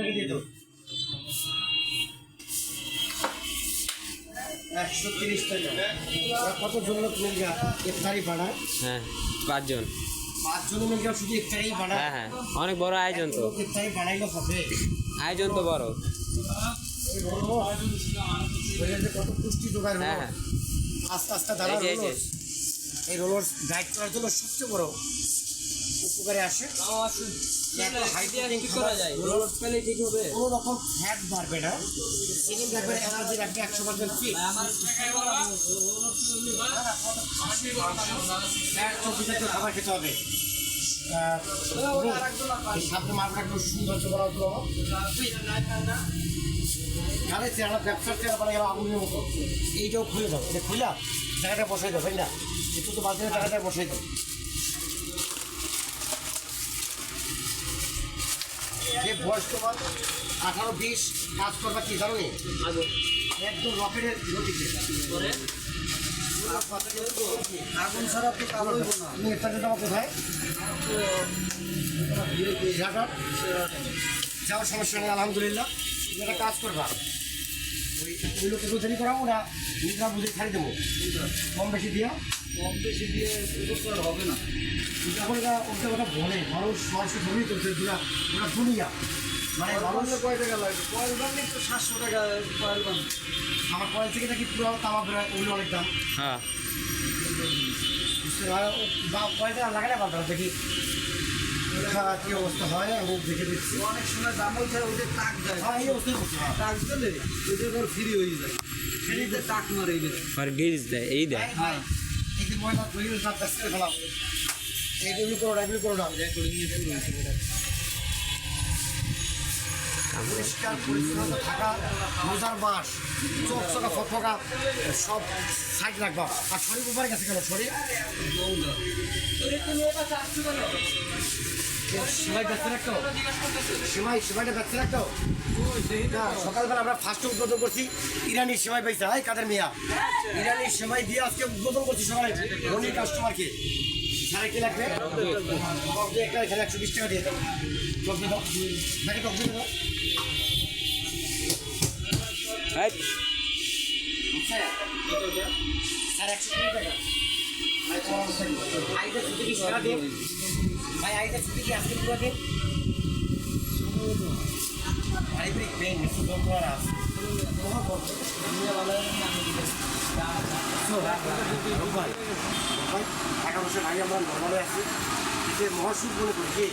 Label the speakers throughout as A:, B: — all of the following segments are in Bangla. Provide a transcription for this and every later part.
A: আপনাকে দিয়ে দেবো। একশো তিরিশ টাকা। লোক ইফতারি
B: হ্যাঁ পাঁচজন।
A: শুধু ইফতারি
B: হ্যাঁ হ্যাঁ অনেক বড় আয়োজন তো।
A: ইফতারি বানাইলে হবে।
B: আয়োজন তো বড়।
A: এই বলব, কত পুষ্টি জোগাড়
B: হ্যাঁ হ্যাঁ।
A: আস্তে আস্তে
B: এই এই
A: গাইড করার জন্য সবচেয়ে বড়। উপকারে আসে। কোনো রকম ফ্যাট বাড়বে না। এনার্জি রাখবে একশো পার্সেন্ট ফিট জাতীয় খাবার খেতে হবে। তাহলে চেহারা ব্যবসার চেহারা মানে গেল আগুনের মতো। এইটাও খুলে দাও। খুলা জায়গাটা বসাই দাও তাই না? একটু তো বাজারে জায়গাটা বসাই দাও। যে বয়স তোমার আঠারো বিশ কাজ করবা কি জানো একদম রকেটের গতিতে। আগুন ছাড়া তো কালো না। তুমি এটা দেওয়া কোথায় যাওয়ার সমস্যা নেই আলহামদুলিল্লাহ। তুমি একটা কাজ করবা। ওই ওই লোকে রোজারি করা ওরা নিজেরা বুঝে ছাড়ি দেবো। কম বেশি দিয়া।
C: কম বেশি দিয়ে করা হবে না।
A: যখন এরা ওটা কথা বলে মানুষ মানুষ ধরেই করছে ওরা ওরা দুনিয়া মানে মানুষ
C: বাংলা কয় টাকা লাগবে কয়েল বাংলা তো সাতশো টাকা কয়েল
A: আমার কয়েল থেকে নাকি পুরো তামা বেরোয় ওগুলো অনেক দাম।
B: হ্যাঁ।
A: কয়েল টাকা লাগালে পারতাম দেখি। হ্যাঁ, কি অবস্থা হয় আমি দেখে দিচ্ছি।
C: অনেক সময় দাম হচ্ছে ওদের টাক যায়
A: হ্যাঁ এই অবস্থায় হ্যাঁ।
C: টাক দিলে ওদের ধর ফ্রি হয়ে যায়। ফ্রিতে টাক মারে
B: আর গিরিজ দেয় এই দেয়।
A: হ্যাঁ। ময়লা করে ফেলাম এইগুলি করো না এগুলি করো না পরিষ্কার, পরিচ্ছন্নতা থাকা রোজার মাস চোখ চোখা ফটফকা সব সাইড রাখবা। আর শরীর উপরে গেছে কেন শরীর। রাখতো সেমাই সেমাইটা ব্যস্ত রাখতো সকালবেলা আমরা ফার্স্ট উদ্বোধন করছি, ইরানি সেমাই পাইছে। হাই কাদের মিয়া? ইরানি সেমাই দিয়ে আজকে উদ্বোধন করছি সবাই, ধনী কাস্টমারকে সাড়ে কি লাগবে একটা এখানে একশো বিশ টাকা দিয়ে দাও। দাও। দাও। ভাই, তোমার আইটা ছুটি কি সারা দিন ভাই আইটা ছুটি কি আজকে পুরো দিন পারিবারিক পেন শুধু তোমার আছে ভাই ভাই টাকা পয়সা ভাই আমরা নর্মালে আছি যে মহাসুখ মনে করি কি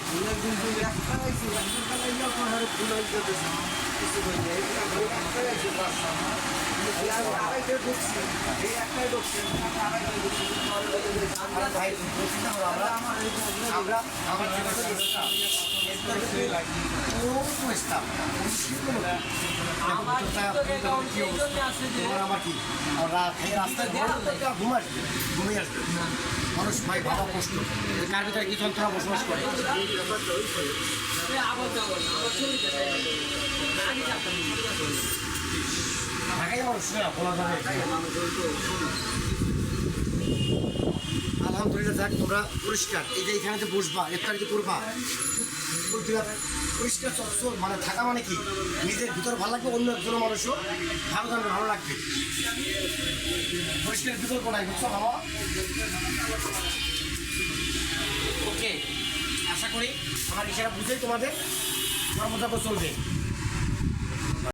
A: মানুষ ভাই ভাবা কষ্ট কার ভিতরে কি যন্ত্রণা বসবাস করে আলহামদুলিল্লাহ, যাক, তোমরা পরিষ্কার। এই যে এখানে যে বসবা, ইফতারি যে করবা? পরিষ্কার, চচ্চর মানে থাকা মানে কি? নিজের ভিতর ভালো লাগবে, অন্য একজনের মানুষও ভালো থাকবে, ভালো লাগবে। পরিষ্কার বিকল্প নাই বুঝছ বাবা? ওকে আশা করি আমার ইশারা বুঝেই তোমাদের মতো চলবে।